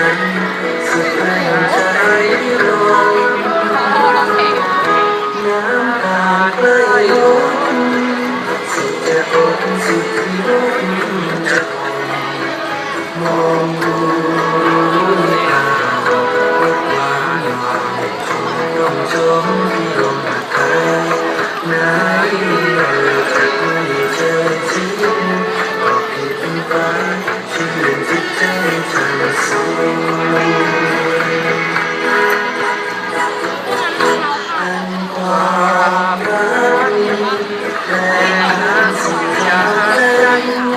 นั้นสะพายใจลงน้ตาไหลล้นสุดจะอดสุดที่นจะมอง High.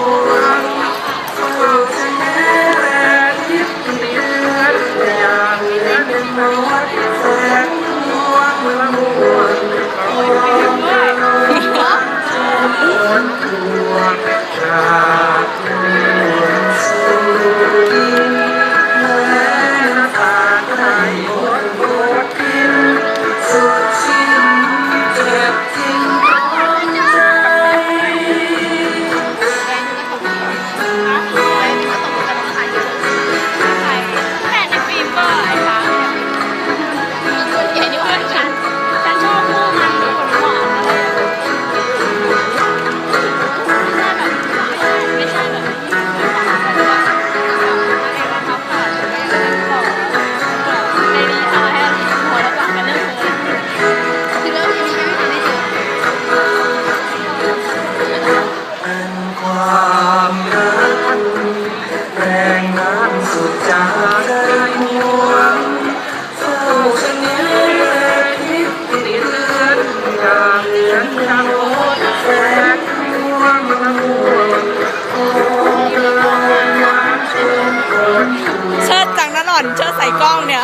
ก่อนเชิดใส่กล้องเนี่ย